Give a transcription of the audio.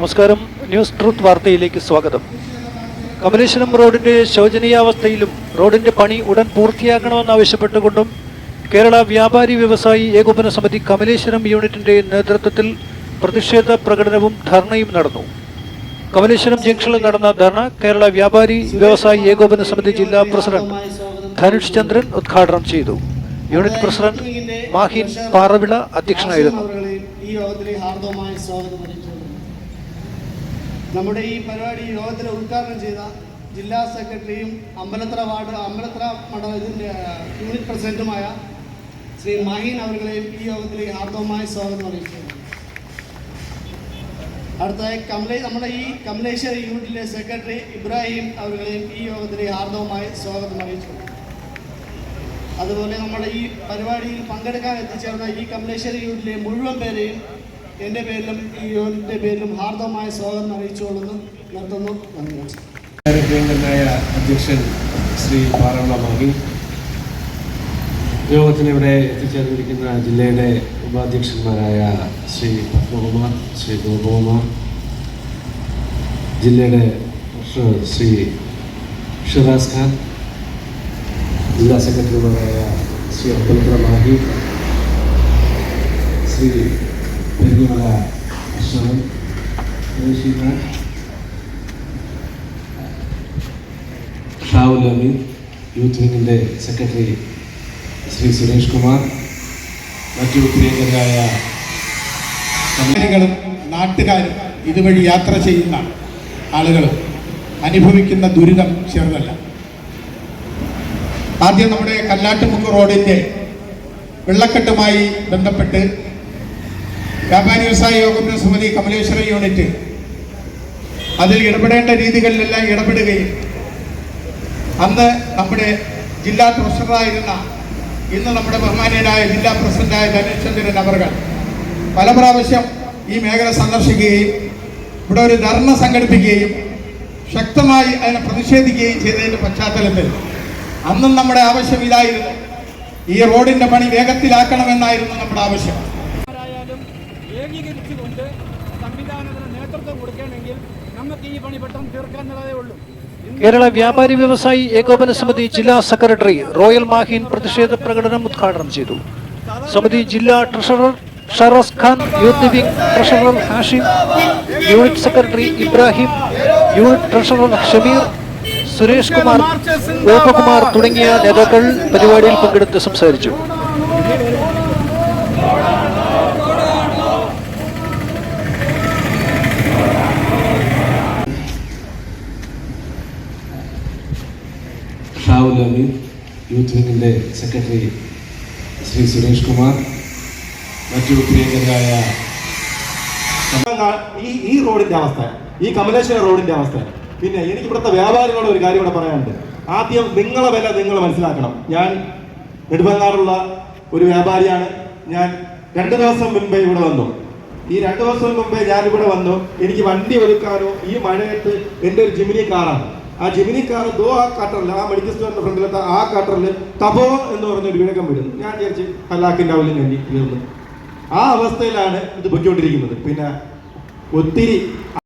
നമസ്കാരം. News truth വാർത്തയിലേക്ക് സ്വാഗതം. കമലേശ്വരം റോഡിന്റെ ശോചനീയാവസ്ഥയിലും റോഡിന്റെ പണി ഉടൻ പൂർത്തിയാക്കണമെന്നാവശ്യപ്പെട്ടുകൊണ്ടും കേരള വ്യാപാരി വ്യവസായി ഏകോപന സമിതി കമലേശ്വരം യൂണിറ്റിന്റെ നേതൃത്വത്തിൽ പ്രതിഷേധ പ്രകടനവും ധർണയും നടന്നു. കമലേശ്വരം ജംഗ്ഷനിൽ നടന്ന ധർണ കേരള വ്യാപാരി വ്യവസായി ഏകോപന സമിതി ജില്ലാ പ്രസിഡന്റ് ധനുഷ് ചന്ദ്രൻ ഉദ്ഘാടനം ചെയ്തു. യൂണിറ്റ് പ്രസിഡന്റ് മാഹിൻ പാറവിള അധ്യക്ഷനായിരുന്നു. ഈ സ്വാഗതം നമ്മുടെ ഈ പരിപാടി യോഗത്തിൽ ഉദ്ഘാടനം ചെയ്ത ജില്ലാ സെക്രട്ടറിയും അമ്പലത്ര വാർഡ് അമ്പലത്ര മണ്ഡലത്തിന്റെ യൂണിറ്റ് പ്രസിഡന്റുമായ ശ്രീ മഹീൻ അവരുടെയും ഈ യോഗത്തിൽ ഹാർദവമായ സ്വാഗതം അറിയിച്ചു അടുത്തതായി കമലേ നമ്മുടെ ഈ കമലേശ്വരി യൂണിറ്റിലെ സെക്രട്ടറി ഇബ്രാഹിം അവരുടെയും ഈ യോഗത്തിലെ ഹാർദവമായ സ്വാഗതം അറിയിച്ചു. അതുപോലെ നമ്മുടെ ഈ പരിപാടിയിൽ പങ്കെടുക്കാൻ എത്തിച്ചേർന്ന ഈ കമലേശ്വരി യൂണിറ്റിലെ മുഴുവൻ പേരെയും എന്റെ പേരിലും ഈ യൂണിറ്റിന്റെ പേരിലും ഹാർദവമായ സ്വാഗതം അറിയിച്ചുകൊള്ളുന്നു. നിർത്തുന്നു. നന്ദി നമസ്കാരം. അധ്യക്ഷൻ ശ്രീ പാറവള മാഹി യോഗത്തിനിവിടെ എത്തിച്ചേർന്നിരിക്കുന്ന ജില്ലയുടെ ഉപാധ്യക്ഷന്മാരായ ശ്രീ പത്മകുമാർ ശ്രീ ഗോപകുമാർ ജില്ലയുടെ ശ്രീ ഷിറാസ് ഖാൻ ജില്ലാ സെക്രട്ടറിമാരായ ശ്രീ അബ്ദുൽ മാഹി ശ്രീ പെരുമല അഷ്റഫ് ഷാവു യൂത്ത് വിങ്ങിന്റെ സെക്രട്ടറി ശ്രീ സുരേഷ് കുമാർ മറ്റു പ്രിയങ്കരായ കമ്പനികളും നാട്ടുകാരും ഇതുവഴി യാത്ര ചെയ്യുന്ന ആളുകൾ അനുഭവിക്കുന്ന ദുരിതം ചെറുതല്ല. ആദ്യം നമ്മുടെ കല്ലാട്ടുമുക്ക് റോഡിന്റെ വെള്ളക്കെട്ടുമായി ബന്ധപ്പെട്ട് വ്യാപാരി വ്യവസായ യോഗ സമിതി കമലേശ്വര യൂണിറ്റ്. അതിൽ ഇടപെടേണ്ട രീതികളിലെല്ലാം ഇടപെടുകയും അന്ന് നമ്മുടെ ജില്ലാ ട്രഷറായിരുന്ന ഇന്ന് നമ്മുടെ ബഹുമാനീയനായ ജില്ലാ പ്രസിഡന്റായ ധനേശ്ചന്ദ്രൻ അവർകൾ പല പ്രാവശ്യം ഈ മേഖല സന്ദർശിക്കുകയും ഇവിടെ ഒരു ധർണ സംഘടിപ്പിക്കുകയും ശക്തമായി അതിനെ പ്രതിഷേധിക്കുകയും ചെയ്തതിന്റെ പശ്ചാത്തലത്തിൽ അന്നും നമ്മുടെ ആവശ്യം ഇതായിരുന്നു ഈ റോഡിന്റെ പണി വേഗത്തിലാക്കണമെന്നായിരുന്നു നമ്മുടെ ആവശ്യം. ഏകീകരിച്ചുകൊണ്ട് സംവിധാനത്തിന് നേതൃത്വം കൊടുക്കുകയാണെങ്കിൽ നമുക്ക് ഈ പണി പെട്ടെന്ന് തീർക്കാനുള്ളതേ ഉള്ളൂ. കേരള വ്യാപാരി വ്യവസായി ഏകോപന സമിതി ജില്ലാ സെക്രട്ടറി റോയൽ മാഹിൻ പ്രതിഷേധ പ്രകടനം ഉദ്ഘാടനം ചെയ്തു. സമിതി ജില്ലാ treasurer Sharas Khan youth wing treasurer Hashim unit secretary Ibrahim unit treasurer Shameer Suresh Kumar Gopakumar തുടങ്ങിയ നേതാക്കൾ പരിപാടിയിൽ പങ്കെടുത്ത് സംസാരിച്ചു. ഷാവുൽ യൂത്ത് വിങ്ങിന്റെ സെക്രട്ടറി ശ്രീ സുരേഷ് കുമാർ മറ്റു പ്രിയങ്കരായ ഈ ഈ റോഡിന്റെ അവസ്ഥ ഈ കമലേശ്വര റോഡിന്റെ അവസ്ഥ. പിന്നെ എനിക്ക് ഇവിടുത്തെ വ്യാപാരികളോട് ഒരു കാര്യം കൂടെ പറയാനുണ്ട്. ആദ്യം നിങ്ങളെ വില നിങ്ങൾ മനസ്സിലാക്കണം. ഞാൻ നെടുമ്പങ്ങാറുള്ള ഒരു വ്യാപാരിയാണ്. ഞാൻ രണ്ട് ദിവസം മുൻപേ ഇവിടെ വന്നു. ഈ രണ്ട് ദിവസം മുമ്പേ ഞാൻ ഇവിടെ വന്നു. എനിക്ക് വണ്ടി ഒരുക്കാനോ ഈ മഴയത്ത് എന്റെ ഒരു ജിമിനി കാറാണ്. ആ ജിമിനി കാർ ദോ ആ കാട്ടറിൽ ആ മെഡിക്കൽ സ്റ്റോറിന്റെ ഫ്രണ്ടിലത്തെ ആ കാട്ടറിൽ തപോ എന്ന് പറഞ്ഞ ഒരു വിവേകം വരുന്നു. ഞാൻ വിചാരിച്ച് ഹലാക്കിന്റെ ഞാൻ തീർന്നു ആ അവസ്ഥയിലാണ് ഇത് പൊയ്ക്കൊണ്ടിരിക്കുന്നത്. പിന്നെ ഒത്തിരി